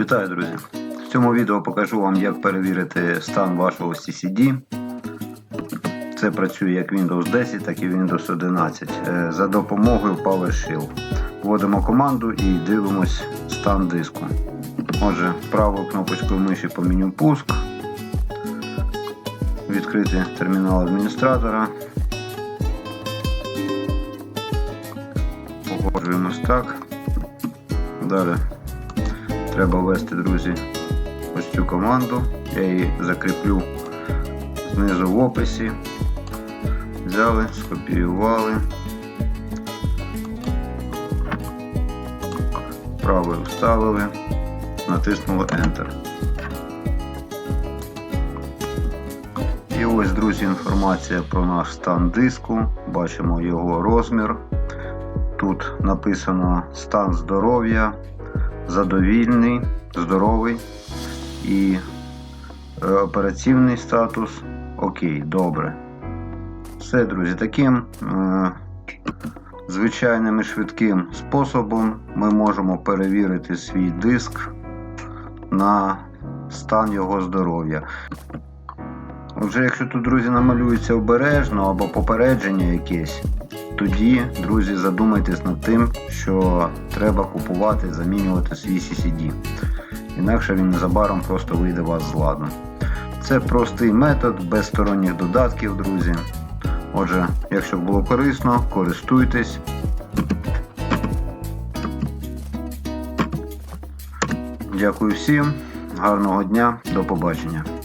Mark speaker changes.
Speaker 1: Вітаю, друзі! В цьому відео покажу вам, як перевірити стан вашого CCD. Це працює як Windows 10, так і Windows 11 е, за допомогою PowerShell. Вводимо команду і дивимось стан диску. Отже, правою кнопочкою миші по меню пуск. Відкрити термінал адміністратора. Погоджуємось так. Далі треба ввести, друзі, ось цю команду. Я її закріплю знизу в описі. Взяли, скопіювали. Правою вставили, натиснули Enter. І ось, друзі, інформація про наш стан диску. Бачимо його розмір. Тут написано стан здоров'я, задовільний, здоровий і е, операційний статус окей, добре. Все, друзі, таким е, звичайним і швидким способом ми можемо перевірити свій диск на стан його здоров'я. Отже, якщо тут, друзі, намалюється обережно або попередження якесь, тоді, друзі, задумайтесь над тим, що треба купувати, замінювати свій CCD. Інакше він незабаром просто вийде вас з ладу. Це простий метод, без сторонніх додатків, друзі. Отже, якщо було корисно, користуйтесь. Дякую всім, гарного дня, до побачення.